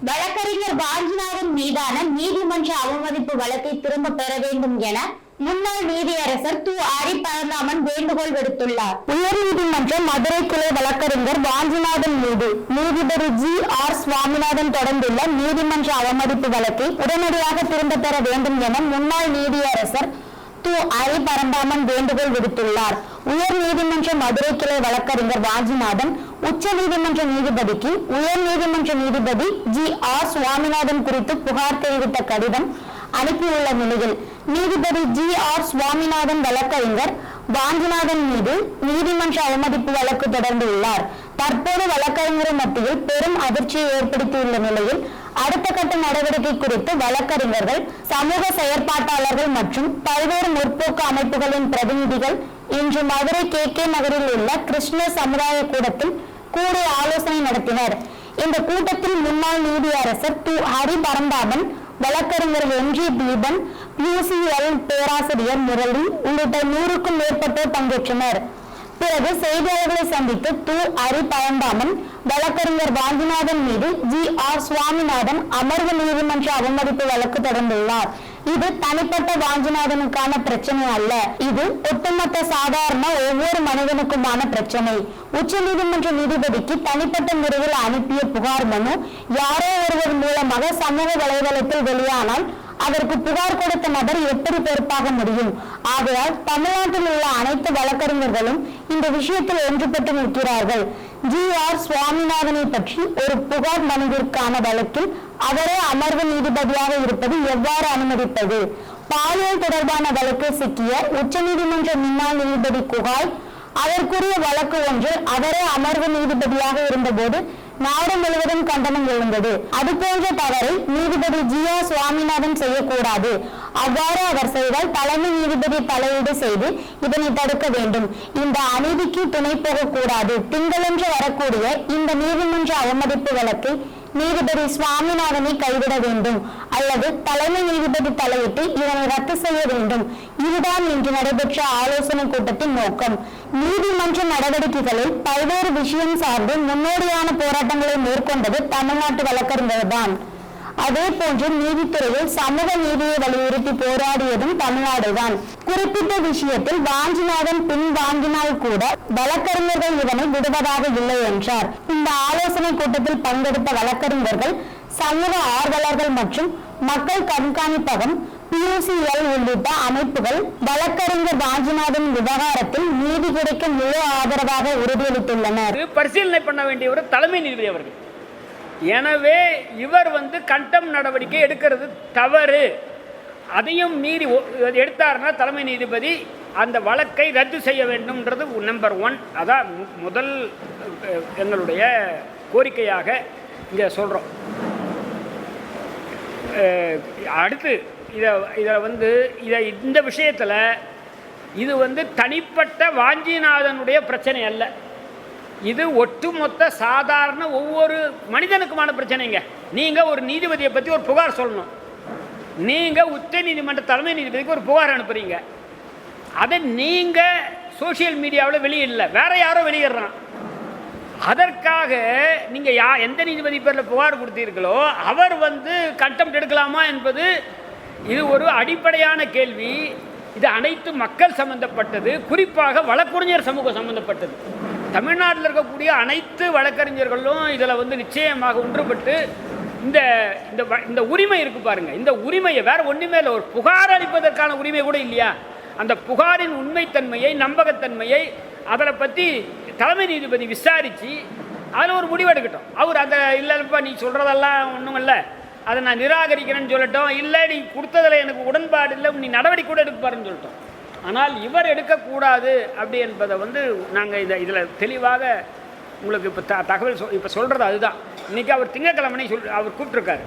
வழக்கறிஞர் வாஞ்சிநாதன் மீதான நீதிமன்ற அவமதிப்பு வழக்கை திரும்ப பெற வேண்டும் என முன்னாள் நீதியரசர் து ஆரி பரந்தாமன் வேண்டுகோள் விடுத்துள்ளார். உயர்நீதிமன்ற மதுரை கிளை வழக்கறிஞர் வாஞ்சிநாதன் மீது நீதிபதி ஜி ஆர் சுவாமிநாதன் தொடர்ந்துள்ள நீதிமன்ற அவமதிப்பு வழக்கை உடனடியாக திரும்ப பெற வேண்டும் என முன்னாள் நீதியரசர் து அரி பரந்தாமன் வேண்டுகோள் விடுத்துள்ளார். உயர் நீதிமன்ற மதுரை கிளை வழக்கறிஞர் வாஜிநாதன் உச்ச நீதிமன்ற நீதிபதிக்கு உயர் நீதிமன்ற நீதிபதி ஜி ஆர் சுவாமிநாதன் குறித்து புகார் தெரிவித்த கடிதம் அனுப்பியுள்ள நிலையில் நீதிபதி ஜி ஆர் சுவாமிநாதன் வழக்கறிஞர் வாஞ்சிநாதன் மீது நீதிமன்ற அவமதிப்பு வழக்கு தொடர்ந்துள்ளார். தற்போது வழக்கறிஞர் மத்தியில் பெரும் அதிர்ச்சியை ஏற்படுத்தியுள்ள நிலையில் அடுத்த கட்ட நடவடிக்கை குறித்து வழக்கறிஞர்கள் சமூக செயற்பாட்டாளர்கள் மற்றும் பல்வேறு முற்போக்கு அமைப்புகளின் பிரதிநிதிகள் இன்று மதுரை கே கே நகரில் உள்ள கிருஷ்ண சமுதாய கூடத்தில் கூடி ஆலோசனை நடத்தினர். இந்த கூட்டத்தில் முன்னாள் நீதியரசர் து ஹரி பரந்தாமன் வழக்கறிஞர் எம். ஜி. தீபன் யூசிஎல் பேராசிரியர் முரளி உள்ளிட்ட நூறுக்கும் மேற்பட்டோர் பங்கேற்றனர். பிறகு செய்தியாளர்களை சந்தித்து து அரி. பழந்தாமன் வழக்கறிஞர் வாஞ்சிநாதன் மீது ஜி. ஆர். சுவாமிநாதன் அமர்வு நீதிமன்ற அவமதிப்பு வழக்கு தொடர்ந்துள்ளார். இது தனிப்பட்ட வாஞ்சிநாதனுக்கான பிரச்சனை அல்ல. இது ஒட்டுமொத்த சாதாரண ஒவ்வொரு மனிதனுக்குமான பிரச்சனை. உச்ச நீதிமன்ற நீதிபதிக்கு தனிப்பட்ட முறையில் அனுப்பிய புகார் மனு யாரோ ஒருவர் மூலமாக சமூக வலைதளத்தில் வெளியானால் அதற்கு புகார் கொடுத்த நபர் எப்படி பொறுப்பாக முடியும்? ஆகையால் தமிழ்நாட்டில் உள்ள அனைத்து வழக்கறிஞர்களும் இந்த விஷயத்தில் ஒன்றுபட்டு நிற்கிறார்கள். ஜி ஆர் சுவாமிநாதனை பற்றி ஒரு புகார் மனுவிற்கான வழக்கில் அவரே அமர்வு நீதிபதியாக இருப்பது எவ்வாறு அனுமதிப்பது? பாலியல் தொடர்பான வழக்கில் சிக்கிய உச்சநீதிமன்ற முன்னாள் நீதிபதி குகாய் அதற்குரிய வழக்கு ஒன்றில் அவரே அமர்வு நீதிபதியாக இருந்தபோது நாடு முழுவதும் கண்டனம் எழுந்தது. அது போன்ற தவறை நீதிபதி ஜியா சுவாமிநாதன் செய்யக்கூடாது. அவ்வாறு அவர் செய்தால் தலைமை நீதிபதி தலையீடு செய்து இதனை தடுக்க வேண்டும். இந்த அநீதிக்கு துணை போகக்கூடாது. திங்களன்று வரக்கூடிய இந்த நீதிமன்ற அவமதிப்பு வழக்கை நீதிபதி சுவாமிநாதனை கைவிட வேண்டும் அல்லது தலைமை நீதிபதி தலையிட்டு இதனை ரத்து செய்ய வேண்டும். இதுதான் இன்று நடைபெற்ற ஆலோசனை கூட்டத்தின் நோக்கம். நீதிமன்ற நடவடிக்கைகளில் பல்வேறு விஷயம் சார்ந்து முன்னோடியான போராட்டங்களை மேற்கொண்டது தமிழ்நாட்டு வழக்கறிஞர்தான். அதே போன்று நீதித்துறையில் சமூக நீதியை வலியுறுத்தி போராடியதும் தமிழ்நாடுதான். குறிப்பிட்ட விஷயத்தில் வாஞ்சிநாதன் பின் வாங்கினால் கூட வழக்கறிஞர்கள் இதனை விடுவதாக இல்லை என்றார். இந்த ஆலோசனை கூட்டத்தில் பங்கெடுத்த வழக்கறிஞர்கள் சமூக ஆர்வலர்கள் மற்றும் மக்கள் கண்காணிப்பகம் பியூசிஎல் உள்ளிட்ட அமைப்புகள் வழக்கறிஞர் வாஞ்சிநாதன் விவகாரத்தில் நீதி கிடைக்க முழு ஆதரவாக உறுதியளித்துள்ளனர். பரிசீலனை பண்ண வேண்டியவர் தலைமை நீதிபதி அவர்கள். எனவே இவர் வந்து கண்டம் நடவடிக்கை எடுக்கிறது தவறு. அதையும் மீறி ஒ- எடுத்தாருன்னா தலைமை நீதிபதி அந்த வழக்கை ரத்து செய்ய வேண்டும்ன்றது நம்பர் ஒன் அதான் முதல் எங்களுடைய கோரிக்கையாக இங்கே சொல்கிறோம் அடுத்து இதை இதில் வந்து இதை இந்த விஷயத்தில் இது வந்து தனிப்பட்ட வாஞ்சிநாதனுடைய பிரச்சனை அல்ல. இது ஒட்டுமொத்த சாதாரண ஒவ்வொரு மனிதனுக்குமான பிரச்சனைங்க. நீங்கள் ஒரு நீதிபதியை பற்றி ஒரு புகார் சொல்லணும். நீங்கள் உச்ச நீதிமன்ற தலைமை நீதிபதிக்கு ஒரு புகார் அனுப்புகிறீங்க அதை நீங்கள் சோஷியல் மீடியாவில் வெளியிடல. வேற யாரோ வெளியிடுறான். அதற்காக நீங்கள் யா எந்த நீதிபதி பேரில் புகார் கொடுத்தீர்களோ அவர் வந்து கண்டெம்ட் எடுக்கலாமா என்பது இது ஒரு அடிப்படையான கேள்வி. இது அனைத்து மக்கள் சம்பந்தப்பட்டது. குறிப்பாக வழக்கறிஞர் சமூகம் சம்பந்தப்பட்டது. தமிழ்நாட்டில் இருக்கக்கூடிய அனைத்து வழக்கறிஞர்களும் இதில் வந்து நிச்சயமாக ஒன்றுபட்டு இந்த இந்த இந்த உரிமை இருக்கு பாருங்கள் இந்த உரிமையை வேறு ஒன்றுமே இல்லை ஒரு புகார் அளிப்பதற்கான உரிமை கூட இல்லையா? அந்த புகாரின் உண்மைத்தன்மையை நம்பகத்தன்மையை அதில் பற்றி தலைமை நீதிபதி விசாரித்து அதில் ஒரு முடிவெடுக்கட்டும் அவர் அதை இல்லைப்பா நீ சொல்கிறதெல்லாம் ஒன்றும் இல்லை. அதை நான் நிராகரிக்கிறேன்னு சொல்லட்டும். இல்லை நீ கொடுத்ததில் எனக்கு உடன்பாடு இல்லை. நீ நடவடிக்கை கூட எடுப்பாருன்னு சொல்லட்டும். ஆனால் இவர் எடுக்கக்கூடாது அப்படி என்பதை வந்து நாங்கள் இதை இதில் தெளிவாக உங்களுக்கு இப்போ த தகவல் சொல் இப்போ சொல்கிறது அதுதான். இன்றைக்கி அவர் திங்கக்கிழமனை சொல் அவர் கூப்பிட்ருக்காரு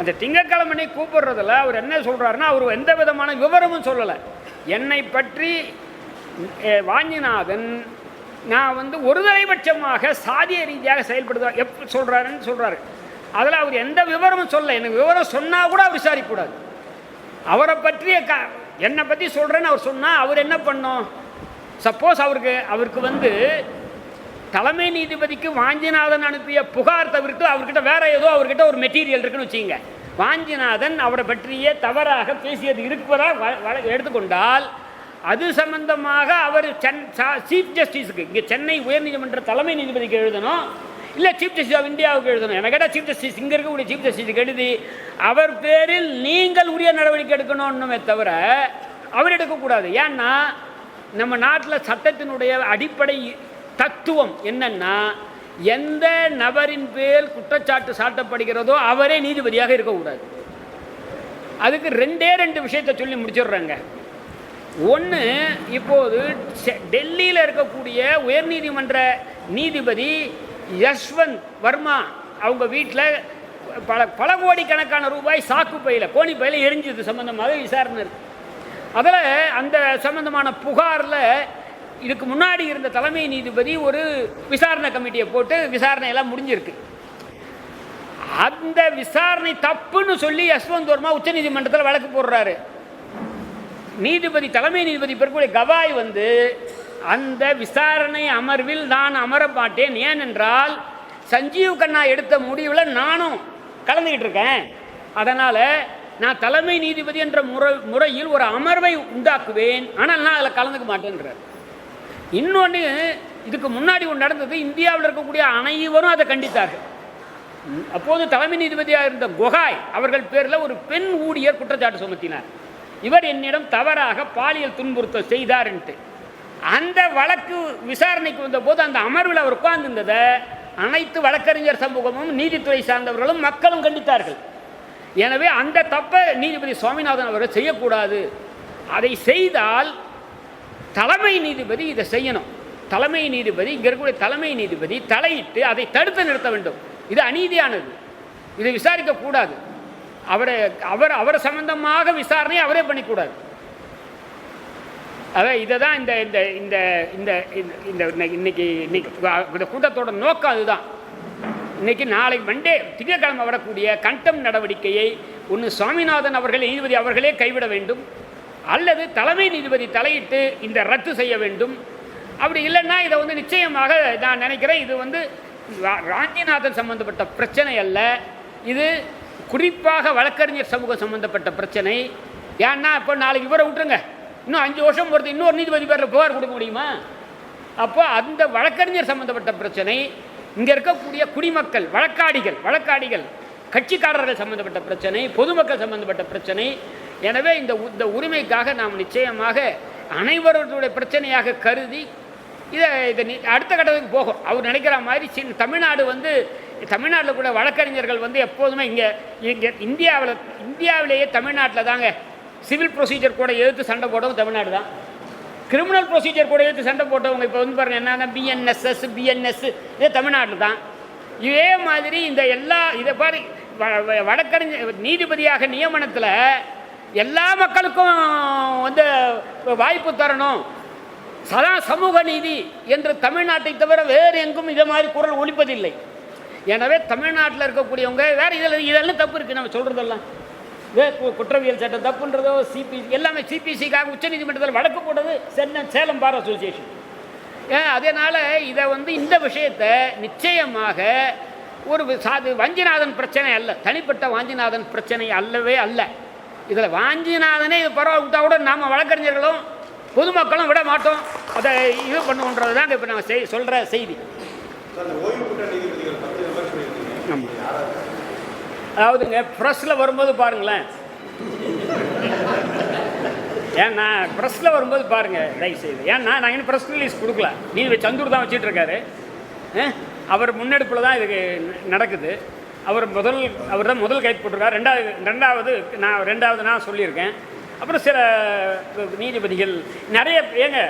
அந்த திங்கக்கிழமனை கூப்பிடுறதில் அவர் என்ன சொல்கிறாருன்னா அவர் எந்த விதமான விவரமும் சொல்லலை. என்னை பற்றி வாஞ்சிநாதன் நான் வந்து ஒரு தலைபட்சமாக சாதிய ரீதியாக செயல்படுதா எப் சொல்கிறாருன்னு சொல்கிறாரு அதில் அவர் எந்த விவரமும் சொல்ல எனக்கு விவரம் சொன்னால் கூட அவர் விசாரிக்கக்கூடாது. அவரை பற்றிய க என்னை பற்றி சொல்கிறேன்னு அவர் சொன்னால் அவர் என்ன பண்ணோம்? சப்போஸ் அவருக்கு அவருக்கு வந்து தலைமை நீதிபதிக்கு வாஞ்சிநாதன் அனுப்பிய புகார் தவிர்த்து அவர்கிட்ட வேற ஏதோ அவர்கிட்ட ஒரு மெட்டீரியல் இருக்குன்னு வச்சுங்க வாஞ்சிநாதன் அவரை பற்றிய தவறாக பேசியது இருப்பதாக வ- எடுத்துக்கொண்டால் அது சம்பந்தமாக அவர் சென் சீஃப் ஜஸ்டிஸுக்கு இங்கே சென்னை உயர்நீதிமன்ற தலைமை நீதிபதிக்கு எழுதணும். இல்லை சீஃப் ஜஸ்டிஸ் ஆஃப் இந்தியாவுக்கு எழுதணும். எனக்கு கேட்டால் சீஃப் ஜஸ்டிஸ் இங்கே இருக்கக்கூடிய சீஃப் ஜஸ்டிஸுக்கு எழுதி அவர் பேரில் நீங்கள் உரிய நடவடிக்கை எடுக்கணும்னுமே தவிர அவர் எடுக்கக்கூடாது. ஏன்னா நம்ம நாட்டில் சட்டத்தினுடைய அடிப்படை தத்துவம் என்னென்னா எந்த நபரின் பேர் குற்றச்சாட்டு சாட்டப்படுகிறதோ அவரே நீதிபதியாக இருக்கக்கூடாது. அதுக்கு ரெண்டே ரெண்டு விஷயத்தை சொல்லி முடிச்சிடுறாங்க. ஒன்று இப்போது செ- டெல்லியில் இருக்கக்கூடிய உயர்நீதிமன்ற நீதிபதி யஷ்வந்த் வர்மா அவங்க வீட்டில் பல பல கோடிக்கணக்கான ரூபாய் சாக்கு பையில் கோணி பையில் எரிஞ்சது சம்மந்தமாக விசாரணை இருக்கு. அதில் அந்த சம்பந்தமான புகாரில் இதுக்கு முன்னாடி இருந்த தலைமை நீதிபதி ஒரு விசாரணை கமிட்டியை போட்டு விசாரணை எல்லாம் முடிஞ்சிருக்கு. அந்த விசாரணை தப்புன்னு சொல்லி யஸ்வந்த் வர்மா உச்சநீதிமன்றத்தில் வழக்கு போடுறாரு. நீதிபதி தலைமை நீதிபதி பெறக்கூடிய கவாய் வந்து அந்த விசாரணை அமர்வில் நான் அமரமாட்டேன் ஏனென்றால் சஞ்சீவ் கண்ணா எடுத்த முடிவில் நானும் கலந்துக்கிட்டு இருக்கேன். அதனால் நான் தலைமை நீதிபதி என்ற முறை முறையில் ஒரு அமர்வை உண்டாக்குவேன். ஆனால் நான் அதில் கலந்துக்க மாட்டேன்றார். இன்னொன்று இதுக்கு முன்னாடி ஒன்று நடந்தது. இந்தியாவில் இருக்கக்கூடிய அனைவரும் அதை கண்டித்தார்கள். அப்போது தலைமை நீதிபதியாக இருந்த கொகாய் அவர்கள் பேரில் ஒரு பெண் ஊழியர் குற்றச்சாட்டு சுமத்தினார். இவர் என்னிடம் தவறாக பாலியல் துன்புறுத்த செய்தார்ன்ட்டு அந்த வழக்கு விசாரணைக்கு வந்தபோது அந்த அமர்வில் அவர் உட்கார்ந்திருந்ததை அனைத்து வழக்கறிஞர் சமூகமும் நீதித்துறை சார்ந்தவர்களும் மக்களும் கண்டித்தார்கள். எனவே அந்த தப்பை நீதிபதி சுவாமிநாதன் அவர்கள் செய்யக்கூடாது. அதை செய்தால் தலைமை நீதிபதி இதை செய்யணும். தலைமை நீதிபதி இங்கே இருக்கக்கூடிய தலைமை நீதிபதி தலையிட்டு அதை தடுத்து நிறுத்த வேண்டும். இது அநீதியானது. இதை விசாரிக்கக்கூடாது. அவரை அவர் அவர் சம்பந்தமாக விசாரணை அவரே பண்ணிக்கூடாது. அதான் இதை தான் இந்த இந்த இந்த இந்த இந்த- இந்த இன்னைக்கு- இன்னைக்கு இந்த கூட்டத்தோட நோக்கம் அதுதான். இன்னைக்கு நாளை மண்டே திங்கட்கிழமை வரக்கூடிய கண்டம் நடவடிக்கையை ஒன்று சுவாமிநாதன் அவர்கள் நீதிபதி அவர்களே கைவிட வேண்டும். அல்லது தலைமை நீதிபதி தலையிட்டு இந்த ரத்து செய்ய வேண்டும். அப்படி இல்லைன்னா இதை வந்து நிச்சயமாக நான் நினைக்கிறேன் இது வந்து ரா- ராஞ்சிநாதன் சம்பந்தப்பட்ட பிரச்சனை அல்ல. இது குறிப்பாக வழக்கறிஞர் சமூகம் சம்பந்தப்பட்ட பிரச்சனை. ஏன்னா இப்போ நாளைக்கு இவரை விட்டுருங்க. இன்னும் அஞ்சு வருஷம் பொறுத்து இன்னொரு நீதிபதி பேரில் புகார் கொடுக்க முடியுமா? அப்போ அந்த வழக்கறிஞர் சம்பந்தப்பட்ட பிரச்சனை இங்கே இருக்கக்கூடிய குடிமக்கள் வழக்காடிகள் வழக்காடிகள் கட்சிக்காரர்கள் சம்பந்தப்பட்ட பிரச்சனை பொதுமக்கள் சம்பந்தப்பட்ட பிரச்சனை. எனவே இந்த இந்த உரிமைக்காக நாம் நிச்சயமாக அனைவருடைய பிரச்சனையாக கருதி இதை இதை அடுத்த கட்டத்துக்கு போகும். அவர் நினைக்கிற மாதிரி சின்ன தமிழ்நாடு வந்து தமிழ்நாட்டில் கூட வழக்கறிஞர்கள் வந்து எப்போதுமே இங்கே இங்கே இந்தியாவில் இந்தியாவிலேயே தமிழ்நாட்டில் தாங்க சிவில் ப்ரொசீஜர் கூட எதிர்த்து சண்டை போடவும் தமிழ்நாடு தான். கிரிமினல் ப்ரொசீஜர் கூட எதிர்த்து சண்டை போட்டவங்க இப்போ வந்து பாருங்கள் என்னன்னா பிஎன்எஸ்எஸ் பிஎன்எஸ் இதே தமிழ்நாட்டில் தான். இதே மாதிரி இந்த எல்லா இதை பாரு வ- வழக்கறிஞர் நீதிபதியாக நியமனத்தில் எல்லா மக்களுக்கும் வந்து வாய்ப்பு தரணும். சதா சமூக நீதி என்று தமிழ்நாட்டை தவிர வேறு எங்கும் இதை மாதிரி குரல் ஒழிப்பதில்லை எனவே தமிழ்நாட்டில் இருக்கக்கூடியவங்க வேறு இதில் இதெல்லாம் தப்பு இருக்குது நம்ம சொல்கிறதெல்லாம் குற்றவியல் சட்டம் தப்புன்றதோ சிபிசி எல்லாமே சிபிசிக்காக உச்சநீதிமன்றத்தில் வழக்கு போட்டது சென்னை சேலம் பார் அசோசியேஷன். அதனால் இதை வந்து இந்த விஷயத்தை நிச்சயமாக ஒரு சாது வஞ்சிநாதன் பிரச்சனை அல்ல. தனிப்பட்ட வாஞ்சிநாதன் பிரச்சனை அல்லவே அல்ல. இதில் வாஞ்சிநாதனே இது பரவாயில்ல கூட நாம் வழக்கறிஞர்களும் பொதுமக்களும் விட மாட்டோம். அதை இது பண்ணுவோன்றது தான் இப்போ நான் செய் சொல்கிற செய்தி. ஆமாம் அதாவதுங்க ப்ரெஸ்ஸில் வரும்போது பாருங்களேன். ஏன்னா ப்ரெஸ்ஸில் வரும்போது பாருங்கள் தயவுசெய்து ஏன்னா நான் இன்னும் ப்ரெஸ் ரிலீஸ் கொடுக்கல. நீ சந்தூர் தான் வச்சிட்டு இருக்காரு. அவர் முன்னெடுப்பில் தான் இதுக்கு நடக்குது. அவர் முதல் அவர் தான் முதல் கைது போட்டிருக்கார். ரெண்டாவது ரெண்டாவது நான் ரெண்டாவது நான் சொல்லியிருக்கேன். அப்புறம் சில நீதிபதிகள் நிறைய ஏங்க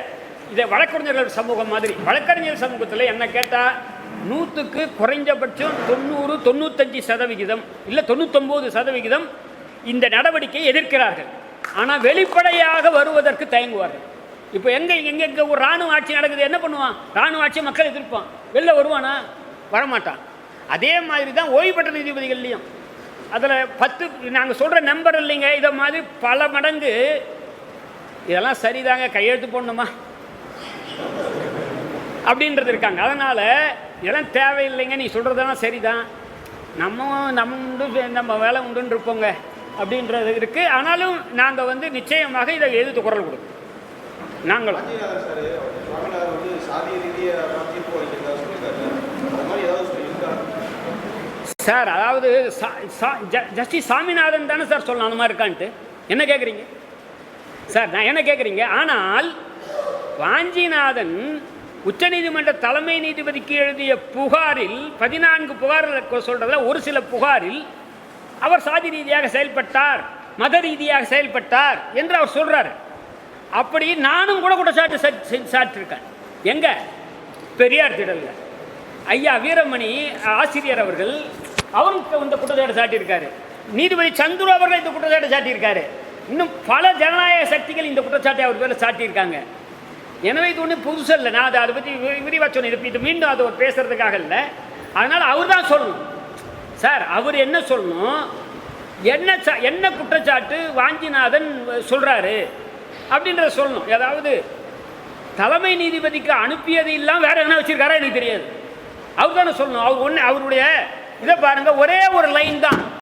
இதை வழக்கறிஞர்கள் சமூகம் மாதிரி வழக்கறிஞர் சமூகத்தில் என்ன கேட்டால் நூற்றுக்கு குறைஞ்சபட்சம் தொண்ணூறு தொண்ணூத்தஞ்சு சதவிகிதம் இல்லை தொண்ணூத்தொம்பது சதவிகிதம் இந்த நடவடிக்கையை எதிர்க்கிறார்கள். ஆனால் வெளிப்படையாக வருவதற்கு தயங்குவார்கள். இப்போ எங்கே எங்கெங்கே ஒரு இராணுவ ஆட்சி நடக்குது என்ன பண்ணுவான்? இராணுவ ஆட்சி மக்கள் எதிர்ப்பான். வெளில வருவானா? வரமாட்டான். அதே மாதிரி தான் ஓய்வு பெற்ற நீதிபதிகள்லையும். அதில் பத்து நாங்கள் சொல்கிற நம்பர் இல்லைங்க இதை மாதிரி பல மடங்கு இதெல்லாம் சரிதாங்க கையெழுத்து போடணுமா? அப்படின்றது இருக்காங்க. அதனால் இதெல்லாம் தேவையில்லைங்க நீ சொல்கிறதெல்லாம் சரிதான். நம்ம நம்ம உண்டு நம்ம வேலை உண்டுன்னு இருப்போங்க அப்படின்றது இருக்குது ஆனாலும் நாங்கள் வந்து நிச்சயமாக இதை எதிர்த்து குரல் கொடுப்போம். நாங்களும். சார் சார் அதாவது சா- சா- ஜ- ஜஸ்டிஸ் சாமிநாதன் தானே சார் சொல்லணும் அந்த மாதிரி இருக்கான்ட்டு. என்ன கேட்குறீங்க சார் நான் என்ன கேட்குறீங்க ஆனால் வாஞ்சிநாதன் உச்சநீதிமன்ற தலைமை நீதிபதிக்கு எழுதிய புகாரில் பதினான்கு புகார்கள் சொல்கிறதுல ஒரு சில புகாரில் அவர் சாதி ரீதியாக செயல்பட்டார் மத ரீதியாக செயல்பட்டார் என்று அவர் சொல்கிறார் அப்படி நானும் கூட குற்றச்சாட்டு சா- சாட்டிருக்கேன். எங்க? பெரியார் திடலில். ஐயா வீரமணி ஆசிரியர் அவர்கள் அவரும் இந்த குற்றச்சாட்டு சாட்டியிருக்காரு. நீதிபதி சந்துரு அவர்கள் இந்த குற்றச்சாட்டு சாட்டியிருக்காரு. இன்னும் பல ஜனநாயக சக்திகள் இந்த குற்றச்சாட்டை அவர் பேரில் சாட்டியிருக்காங்க. எனவே இது ஒன்றும் புதுசு இல்லை நான் அதை அதை பற்றி விரிவாக சொன்னேன் இது- மீண்டும் அதை ஒரு பேசுறதுக்காக இல்லை அதனால் அவர் தான் சொல்லணும். சார் அவர் என்ன சொல்லணும்? என்ன சா என்ன குற்றச்சாட்டு வாஞ்சிநாதன் சொல்கிறாரு அப்படின்றத சொல்லணும். ஏதாவது தலைமை நீதிபதிக்கு அனுப்பியது இல்லாமல் வேறு என்ன வச்சுருக்காரா? எனக்கு தெரியாது. அவர் தானே சொல்லணும். அவர் ஒன்று அவருடைய இதை பாருங்கள் ஒரே ஒரு லைன் தான்.